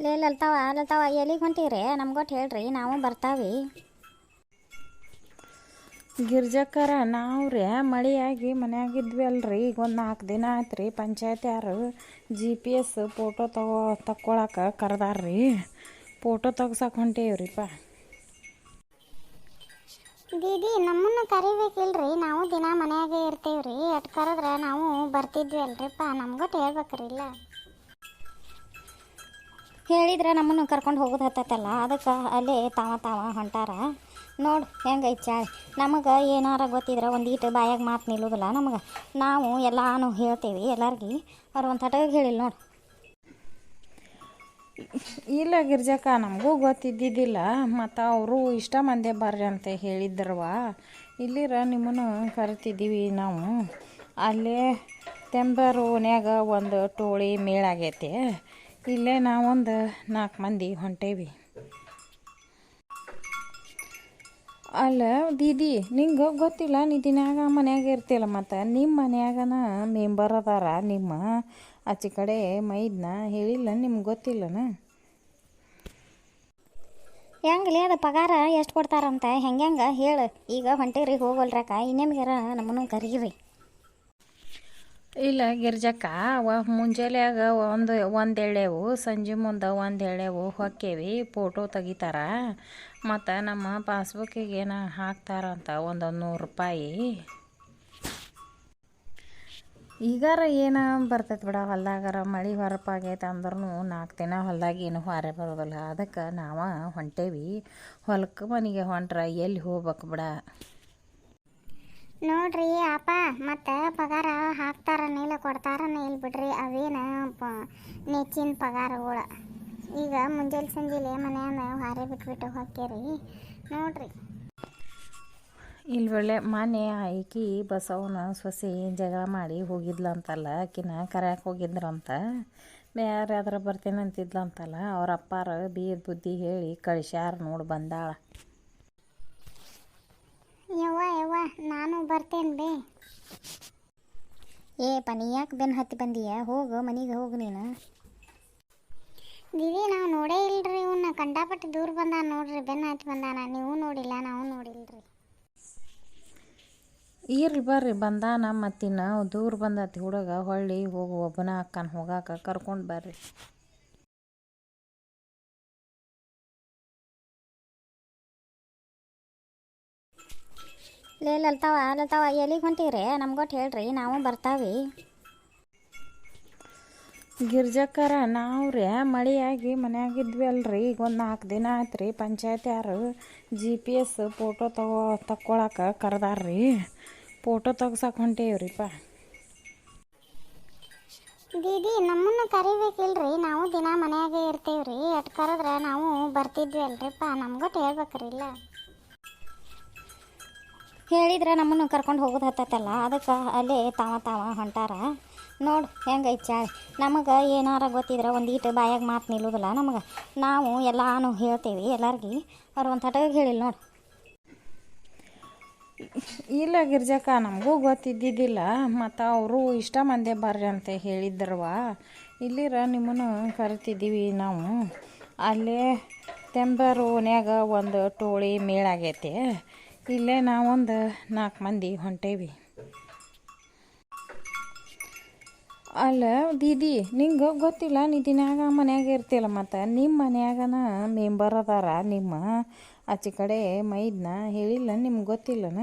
ಲೇ ಲಲ್ತಾವ ಲಲ್ತಾವ ಎಲ್ಲಿಗೆ ಹೊಂಟೀರಿ? ನಮ್ಗೊಟ್ಟು ಹೇಳ್ರಿ ನಾವು ಬರ್ತಾವಿ. ಗಿರ್ಜಕ್ಕರ ನಾವು ರೀ ಮಳೆಯಾಗಿ ಮನೆಯಾಗಿದ್ವಿ ಅಲ್ರಿ. ಈಗ ಒಂದು ನಾಲ್ಕು ದಿನ ಆಯ್ತು ರೀ ಪಂಚಾಯತ್ ಯಾರು ಜಿ ಪಿ ಎಸ್ ಫೋಟೋ ತಗೋ ತಕ್ಕೊಳಕ್ಕೆ ಕರೆದಾರ್ರಿ. ಫೋಟೋ ತೆಗ್ಸಕ್ಕೆ ಹೊಂಟೇವ್ರಿಪ್ಪ. ದೀದಿ ನಮ್ಮನ್ನು ಕರಿಬೇಕಿಲ್ರಿ. ನಾವು ದಿನ ಮನೆಯಾಗೆ ಇರ್ತೀವ್ರಿ. ಅಟ್ ಕರೆದ್ರೆ ನಾವು ಬರ್ತಿದ್ವಿ ಅಲ್ರಿಪ್ಪ. ನಮ್ಗೊಟ್ಟು ಹೇಳ್ಬೇಕ್ರಿ ಇಲ್ಲ. ಹೇಳಿದ್ರೆ ನಮ್ಮನ್ನು ಕರ್ಕೊಂಡು ಹೋಗೋದು ಹತ್ತತ್ತಲ್ಲ? ಅದಕ್ಕೆ ಅಲ್ಲೇ ತಾವ ತಾವ ಹೊಂಟಾರ. ನೋಡು, ಹೆಂಗೈತೆ ಚಾಳಿ ನಮಗೆ ಏನಾರ ಗೊತ್ತಿದ್ರೆ ಒಂದೀಟು ಬಾಯಾಗ ಮಾತು ನಿಲ್ಲೋದಿಲ್ಲ ನಮಗೆ. ನಾವು ಎಲ್ಲಾನು ಹೇಳ್ತೀವಿ ಎಲ್ಲರಿಗೆ. ಅವ್ರು ಒಂದು ತಟಗೆ ಹೇಳಿಲ್ಲ ನೋಡು. ಇಲ್ಲ ಗಿರ್ಜಕ್ಕ, ನಮಗೂ ಗೊತ್ತಿದ್ದಿದ್ದಿಲ್ಲ. ಮತ್ತು ಅವರು ಇಷ್ಟ ಮಂದಿ ಬರ್ರಿ ಅಂತ ಹೇಳಿದ್ರವ ಇಲ್ಲಿರ ನಿಮ್ಮನ್ನು ಕರಿತಿದ್ದೀವಿ ನಾವು. ಅಲ್ಲೇ ತೆಂಬರ್ ಓನ್ಯಾಗ ಒಂದು ಟೋಳಿ ಮೇಳಾಗೈತೆ ಇಲ್ಲೇ ನಾವೊಂದು ನಾಲ್ಕು ಮಂದಿ ಹೊಂಟೇವಿ. ಅಲ್ಲ, ದೀದಿ, ನಿಂಗೆ ಗೊತ್ತಿಲ್ಲ, ನೀ ದಿನಾಗ ಮನ್ಯಾಗ ಇರ್ತಿಲ್ಲ ಮತ್ತು? ನಿಮ್ಮ ಮನ್ಯಾಗನ ಮೆಂಬರ್ ಅದಾರ ನಿಮ್ಮ ಆಚೆ ಕಡೆ ಮೈದ್ನ ಹೇಳಿಲ್ಲ, ನಿಮ್ಗೆ ಗೊತ್ತಿಲ್ಲನ? ಹೆಂಗಲಿ ಅದು ಪಗಾರ ಎಷ್ಟು ಕೊಡ್ತಾರಂತ? ಹೆಂಗೆ ಹೇಳು. ಈಗ ಹೊಂಟೇರಿ ಹೋಗಲ್ರಕ್ಕ. ಇನ್ನೇಮ್ಗಾರ ನಮ್ಮನ್ನು ಕರೀರಿ. ಇಲ್ಲ ಗಿರ್ಜಕ್ಕ ಮುಂಜಾನೆಯಾಗ ಒಂದು ಒಂದು ಎಳೆವು ಸಂಜೆ ಮುಂದೆ ಒಂದು ಎಳೆವು ಹೊಕ್ಕೇವಿ ಫೋಟೋ ತೆಗಿತಾರ. ಮತ್ತು ನಮ್ಮ ಪಾಸ್ಬುಕ್ಕಿಗೆ ಏನೋ ಹಾಕ್ತಾರಂತ ಒಂದು ನೂರು ರೂಪಾಯಿ. ಈಗಾರ ಏನು ಬರ್ತೈತೆ ಬಿಡ ಹೊಲ್ದಾಗಾರ, ಮಳೆ ಹೊರಪಾಗೈತೆ ಅಂದ್ರೂ ನಾಲ್ಕು ದಿನ ಹೊಲ್ದಾಗ ಏನು ಹೊರೆ ಬರೋದಿಲ್ಲ. ಅದಕ್ಕೆ ನಾವು ಹೊಂಟೇವಿ. ಹೊಲಕ್ಕೆ ಮನೆಗೆ ಹೊಂಟ್ರೆ ಎಲ್ಲಿ ಹೋಗ್ಬೇಕು ಬಿಡ. ನೋಡ್ರಿ ಅಪ್ಪ, ಮತ್ತು ಪಗಾರ ಹಾಕ್ತಾರನ ಇಲ್ಲ ಕೊಡ್ತಾರನ ಇಲ್ಲ ಬಿಡ್ರಿ ಅವೇನ ನೆಚ್ಚಿನ ಪಗಾರಗಳು. ಈಗ ಮುಂಜಾನೆ ಸಂಜೆಲೆ ಮನ್ಯಾನ ಹಾರಿ ಬಿಟ್ಬಿಟ್ಟು ಹೋಗ್ಯಾರಿ ನೋಡ್ರಿ. ಇಲ್ಲಿ ಒಳ್ಳೆ ಮನೆ ಆಕಿ ಬಸವನ ಸೊಸೆ ಜಗಳ ಮಾಡಿ ಹೋಗಿದ್ಲಂತಲ್ಲ, ಆಕಿನ ಕರ್ಯಾಕೆ ಹೋಗಿದ್ರಂತ. ಯಾರಾದ್ರ ಬರ್ತೀನಿ ಅಂತಿದ್ಲಂತಲ್ಲ ಅವ್ರ ಅಪ್ಪಾರ ಬೀರ್ ಬುದ್ಧಿ ಹೇಳಿ ಕಳಿಸ್ಯಾರ ನೋಡಿ ಬಂದಾಳ. ಯವ್ವ ಯವ್ವ ನಾನು ಬರ್ತೇನೆ ಬೇ. ಏ ಪನಿ ಯಾಕೆ ಬೆನ್ನು ಹತ್ತಿ ಬಂದೀಯ? ಹೋಗು ಮನೆಗೆ ಹೋಗು ನೀನು. ದೀದಿ ನಾವು ನೋಡೇ ಇಲ್ರಿ ಇವನ್ನ ಕಂಡಾಪಟ್ಟು ದೂರ ಬಂದಾನ ನೋಡ್ರಿ ಬೆನ್ ಹತ್ತಿ ಬಂದಾನ. ನೀವು ನೋಡಿಲ್ಲ ನಾವು ನೋಡಿಲ್ರಿ. ಇರ್ಲಿ ಬರ್ರಿ ಬಂದಾನ ಮತ್ತಿನ್ನ. ದೂರ ಬಂದತಿ ಹುಡುಗ ಹೊಳ್ಳಿ ಹೋಗು ಒಬ್ಬನ ಅಕ್ಕನ ಹೋಗಾಕ ಕರ್ಕೊಂಡು ಬರ್ರಿ. ಲೇ ಲಲ್ತಾವ ಲಲ್ತಾವ ಎಲ್ಲಿಗೆ ಹೊಂಟೀರಿ? ನಮ್ಗೊಟ್ಟು ಹೇಳ್ರಿ ನಾವು ಬರ್ತಾವಿ. ಗಿರ್ಜಕ್ಕರ ನಾವು ರೀ ಮಳೆಯಾಗಿ ಮನ್ಯಾಗಿದ್ವಿ ಅಲ್ರಿ ಈಗ ಒಂದು ನಾಲ್ಕು ದಿನ ಆಯ್ತು ರೀ ಪಂಚಾಯತ್ ಯಾರು ಜಿ ಪಿ ಎಸ್ ಫೋಟೋ ತಗೋ ತಕ್ಕೊಳಕ್ಕೆ ಕರೆದಾರ್ರಿ. ಫೋಟೋ ತೆಗ್ಸಕ್ಕೆ ಹೊಂಟೀವ್ರಿಪ್ಪ. ದೀದಿ ನಮ್ಮನ್ನು ಕರಿಬೇಕಿಲ್ರಿ ನಾವು ದಿನ ಮನ್ಯಾಗೆ ರೀ ಅಟ್ ಕರೆದ್ರೆ ನಾವು ಬರ್ತಿದ್ವಿ ಅಲ್ರಿಪ್ಪ ನಮ್ಗೊಟ್ಟು ಹೇಳ್ಬೇಕ್ರಿ ಇಲ್ಲ. ಹೇಳಿದ್ರೆ ನಮ್ಮನ್ನು ಕರ್ಕೊಂಡು ಹೋಗೋದು ಹತ್ತತ್ತಲ್ಲ? ಅದಕ್ಕೆ ಅಲ್ಲೇ ತಾವ ತಾವ ಹೊಂಟಾರ. ನೋಡು ಹೆಂಗೈತೆ ಚಾಳಿ ನಮಗೆ ಏನಾರ ಗೊತ್ತಿದ್ರೆ ಒಂದೀಟು ಬಾಯಾಗ ಮಾತು ನಿಲ್ಲೋದಿಲ್ಲ ನಮಗೆ. ನಾವು ಎಲ್ಲಾನು ಹೇಳ್ತೀವಿ ಎಲ್ಲರಿಗೆ. ಅವ್ರು ಒಂದು ತಟಗೆ ಹೇಳಿಲ್ಲ ನೋಡು. ಇಲ್ಲ ಗಿರ್ಜಕ್ಕ, ನಮಗೂ ಗೊತ್ತಿದ್ದಿದ್ದಿಲ್ಲ. ಮತ್ತು ಅವರು ಇಷ್ಟ ಮಂದಿ ಬರ್ರಿ ಅಂತ ಹೇಳಿದ್ರವ ಇಲ್ಲಿರ ನಿಮ್ಮನ್ನು ಕರಿತಿದ್ದೀವಿ ನಾವು. ಅಲ್ಲೇ ತೆಂಬರ್ ಓನ್ಯಾಗ ಒಂದು ಟೋಳಿ ಮೇಳಾಗೈತೆ ಇಲ್ಲೇ ನಾವೊಂದು ನಾಲ್ಕು ಮಂದಿ ಹೊಂಟೇವಿ. ಅಲ್ಲ, ದೀದಿ, ನಿಂಗೆ ಗೊತ್ತಿಲ್ಲ ನೀ ದಿನಾಗ ಮನ್ಯಾಗ ಇರ್ತಿಲ್ಲ ಮತ್ತು? ನಿಮ್ಮ ಮನ್ಯಾಗನ ಮೆಂಬರ್ ಅದಾರ, ನಿಮ್ಮ ಆಚೆ ಕಡೆ ಮೈದ್ನ ಹೇಳಿಲ್ಲ, ನಿಮ್ಗೆ ಗೊತ್ತಿಲ್ಲನ?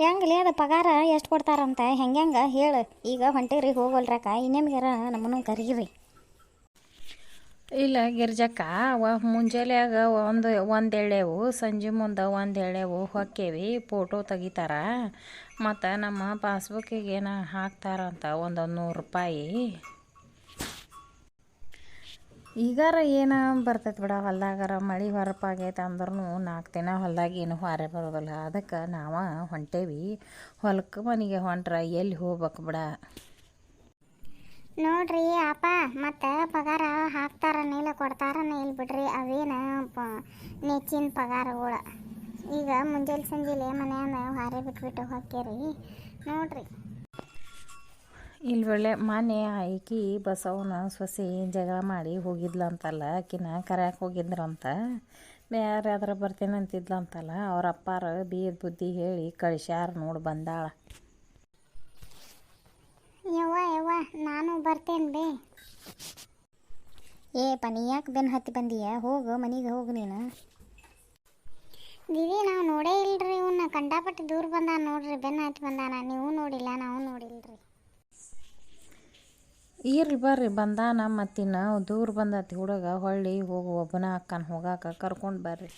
ಹೆಂಗಲಿ ಅದು ಪಗಾರ ಎಷ್ಟು ಕೊಡ್ತಾರಂತ? ಹೆಂಗೆ ಹೇಳು. ಈಗ ಹೊಂಟೇರಿ ಹೋಗಲ್ರಕ್ಕ ಇನ್ನೇಮ್ಗಾರ ನಮ್ಮನ್ನು ಕರೀರಿ. ಇಲ್ಲ ಗಿರ್ಜಕ್ಕ ಮುಂಜಾನೆಯಾಗ ಒಂದು ಒಂದು ಎಳೆವು ಸಂಜೆ ಮುಂದೆ ಒಂದು ಎಳೆವು ಹೊಕ್ಕೇವಿ ಫೋಟೋ ತೆಗಿತಾರ. ಮತ್ತು ನಮ್ಮ ಪಾಸ್ಬುಕ್ಕಿಗೆ ಏನು ಹಾಕ್ತಾರಂತ ಒಂದು ನೂರು ರೂಪಾಯಿ. ಈಗಾರ ಏನು ಬರ್ತೈತೆ ಬಿಡ ಹೊಲ್ದಾಗಾರ, ಮಳೆ ಹೊರಪಾಗೈತೆ ಅಂದ್ರೂ ನಾಲ್ಕು ದಿನ ಹೊಲ್ದಾಗ ಏನು ಹೊರೆ ಬರೋದಿಲ್ಲ. ಅದಕ್ಕೆ ನಾವು ಹೊಂಟೇವಿ. ಹೊಲಕ್ಕೆ ಮನೆಗೆ ಹೊಂಟ್ರೆ ಎಲ್ಲಿ ಹೋಗ್ಬೇಕು ಬಿಡ. ನೋಡ್ರಿ ಅಪ್ಪ, ಮತ್ತು ಪಗಾರ ಹಾಕ್ತಾರನ ಇಲ್ಲ ಕೊಡ್ತಾರನ ಇಲ್ಲ ಬಿಡ್ರಿ, ಅವೇನ ನೆಚ್ಚಿನ ಪಗಾರಗಳು. ಈಗ ಮುಂಜಾನೆ ಸಂಜೆಲೆ ಮನೆಯನ್ನು ಹಾರೆ ಬಿಟ್ಬಿಟ್ಟು ಹೋಗ್ಯಾರಿ ನೋಡ್ರಿ. ಇಲ್ಲಿ ಒಳ್ಳೆ ಮೊನ್ನೆ ಆಕಿ ಬಸವನ ಸೊಸೆ ಜಗಳ ಮಾಡಿ ಹೋಗಿದ್ಲಂತಲ್ಲ, ಆಕಿನ ಕರ್ಯಾಕೆ ಹೋಗಿದ್ರಂತ. ಬೇರೆ ಅದ್ರ ಬರ್ತೀನಿ ಅಂತಿದ್ಲಂತಲ್ಲ ಅವ್ರ ಅಪ್ಪಾರ ಬೀದ ಬುದ್ಧಿ ಹೇಳಿ ಕಳಿಸ್ಯಾರ ನೋಡಿ ಬಂದಾಳ. ಯವ್ವ ಯವ್ವ ನಾನು ಬರ್ತೇನೆ ಬೇ. ಏ ಪನಿ ಯಾಕೆ ಬೆನ್ನು ಹತ್ತಿ ಬಂದೀಯ? ಹೋಗು ಮನೆಗೆ ಹೋಗು ನೀನು. ದೀದಿ ನಾವು ನೋಡೇ ಇಲ್ರಿ ಇವನ್ನ ಕಂಡಾಪಟ್ಟೆ ದೂರ ಬಂದಾನ ನೋಡ್ರಿ ಬೆನ್ನ ಹತ್ತಿ ಬಂದಾನ. ನೀವು ನೋಡಿಲ್ಲ ನಾವು ನೋಡಿಲ್ರಿ. ಇರ್ಲಿ ಬರ್ರಿ ಬಂದಾನ ಮತ್ತಿನ್ನು. ದೂರ ಬಂದತಿ ಹುಡುಗ ಹೊಳ್ಳಿ ಹೋಗು ಒಬ್ಬನ ಅಕ್ಕನ ಹೋಗಾಕ ಕರ್ಕೊಂಡು ಬರ್ರಿ.